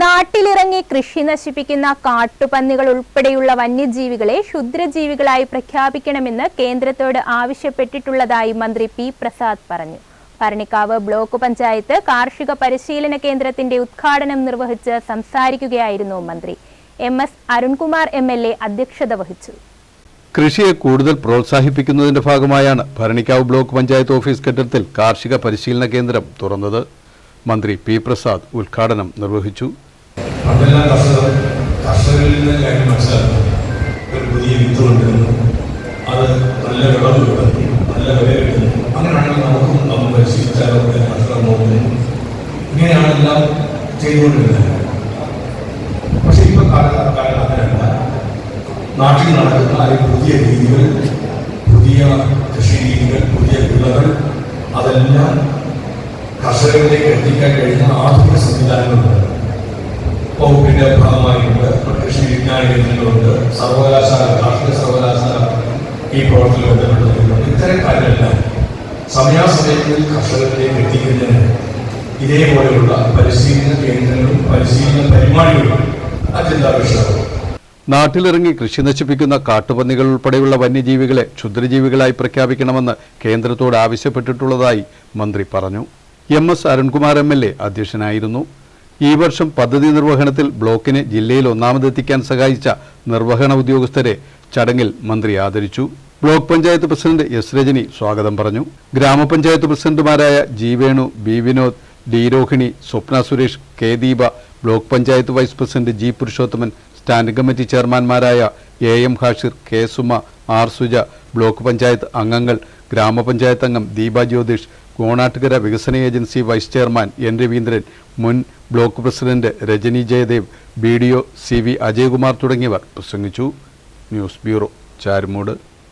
നാട്ടിലിറങ്ങി കൃഷി നശിപ്പിക്കുന്ന കാട്ടുപന്നികൾ ഉൾപ്പെടെയുള്ള വന്യജീവികളെ ക്ഷുദ്രജീവികളായി പ്രഖ്യാപിക്കണമെന്ന് കേന്ദ്രത്തോട് ആവശ്യപ്പെട്ടിട്ടുള്ളതായി മന്ത്രി പി പ്രസാദ് പറഞ്ഞു. ഭരണിക്കാവ് ബ്ലോക്ക് പഞ്ചായത്ത് കാർഷിക പരിശീലന കേന്ദ്രത്തിന്റെ ഉദ്ഘാടനം നിർവഹിച്ച് സംസാരിക്കുകയായിരുന്നു മന്ത്രി. M S Arunkumar M L A അധ്യക്ഷത വഹിച്ചു. കൃഷിയെ കൂടുതൽ പ്രോത്സാഹിപ്പിക്കുന്നതിന്റെ ഭാഗമായാണ് ഭരണിക്കാവ് ബ്ലോക്ക് പഞ്ചായത്ത് ഓഫീസ് കെട്ടിടത്തിൽ കാർഷിക പരിശീലന കേന്ദ്രം തുറന്നത്. മന്ത്രി പി പ്രസാദ് ഉദ്ഘാടനം നിർവഹിച്ചു. പണ്ടെല്ലാം കർഷകർ കർഷകരിൽ നിന്ന് കാര്യം മനസ്സിലാക്കുന്നു. ഒരു പുതിയ വിത്ത് കൊണ്ടുവരുന്നു. അത് നല്ല വിളവ് കിട്ടുന്നു നല്ല വില കിട്ടുന്നു. അങ്ങനെയാണെങ്കിൽ നമുക്കും നമ്മൾ പരിശീലിച്ചാലൊക്കെ കർഷകർ നോക്കുന്നു ഇങ്ങനെയാണ് എല്ലാം ചെയ്തുകൊണ്ടിരുന്നത്. പക്ഷെ ഇപ്പൊ കാലം അങ്ങനെയല്ല. നാട്ടിൽ നടക്കുന്ന ഈ പുതിയ രീതികൾ പുതിയ കൃഷി രീതികൾ പുതിയ വിളകൾ അതെല്ലാം കർഷകരിലേക്ക് എത്തിക്കാൻ കഴിയുന്ന ആധുനിക സംവിധാനങ്ങളുണ്ട് വകുപ്പിന്റെ ഭാഗമായിട്ടുണ്ട്. കൃഷി വിജ്ഞാന കേന്ദ്രങ്ങളുണ്ട് സർവകലാശാല കാർഷിക സർവകലാശാല ഈ പ്രവർത്തനം ബന്ധപ്പെട്ടിട്ടുണ്ട് ഇത്തരം കാര്യങ്ങളെല്ലാം സമയാസമയങ്ങളിൽ കർഷകരിലേക്ക് എത്തിക്കുന്നതിന് ഇതേപോലെയുള്ള പരിശീലന കേന്ദ്രങ്ങളും പരിശീലന പരിപാടികളും അത്യന്താപേക്ഷിതമാണ്. നാട്ടിലിറങ്ങി കൃഷി നശിപ്പിക്കുന്ന കാട്ടുപന്നികൾ ഉൾപ്പെടെയുള്ള വന്യജീവികളെ ക്ഷുദ്രജീവികളായി പ്രഖ്യാപിക്കണമെന്ന് കേന്ദ്രത്തോട് ആവശ്യപ്പെട്ടിട്ടുള്ളതായി മന്ത്രി പറഞ്ഞു. M S Arunkumar M L A അധ്യക്ഷനായിരുന്നു. ഈ വർഷം പദ്ധതി നിർവഹണത്തിൽ ബ്ലോക്കിനെ ജില്ലയിൽ ഒന്നാമതെത്തിക്കാൻ സഹായിച്ച നിർവഹണ ഉദ്യോഗസ്ഥരെ ചടങ്ങിൽ മന്ത്രി ആദരിച്ചു. Block panchayat president S Rajani സ്വാഗതം പറഞ്ഞു. ഗ്രാമപഞ്ചായത്ത് പ്രസിഡന്റുമാരായ G Venu B Vinod D Rohini Swapna Suresh K Deepa block panchayat vice president G Purushothaman standing committee ചെയർമാൻമാരായ A M Hashir K Suma R Suja block panchayat അംഗങ്ങൾ ഗ്രാമപഞ്ചായത്ത് അംഗം ദീപ ജ്യോതിഷ് കോണാട്ടുകര വികസന agency vice chairman N Raveendran മുൻ block president Rajani Jayadev B D O C V Ajayakumar തുടങ്ങിയവർ പ്രസംഗിച്ചു. News bureau Charummoodu.